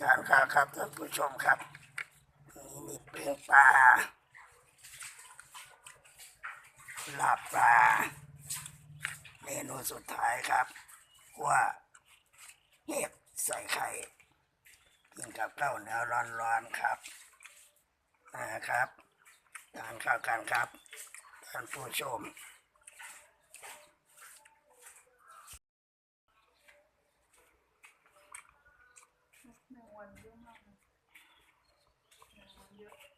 ทานข้าวครับท่านผู้ชมครับนี่มีเปลืองปลาลาบปลาเมนูสุดท้ายครับ ว่าเห็ดใส่ไข่กินกับข้าวเหนียวร้อนๆครับนะครับทานข้าวกันครับท่านผู้ชมงวันเยอะมากเลยแมงวันเยอะ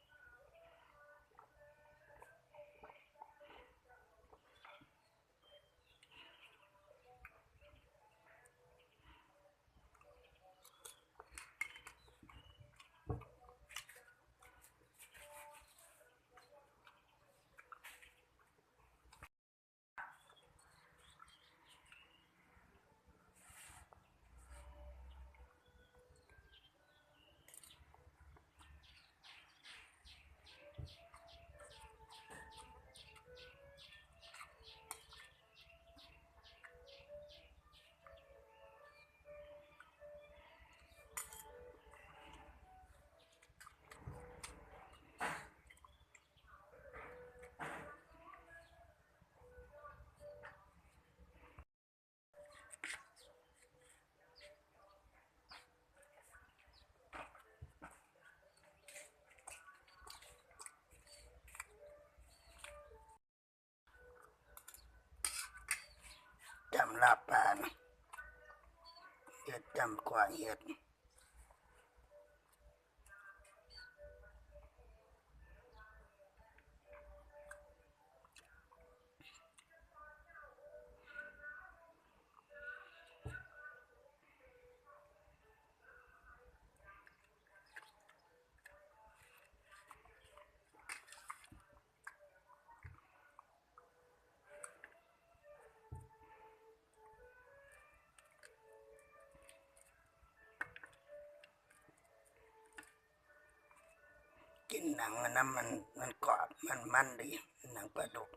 จำ ลาบปานเห็ดจำกว่าเห็ด หนังอันนั้นมันมันกรอบมันมันดีหนังปลาดุก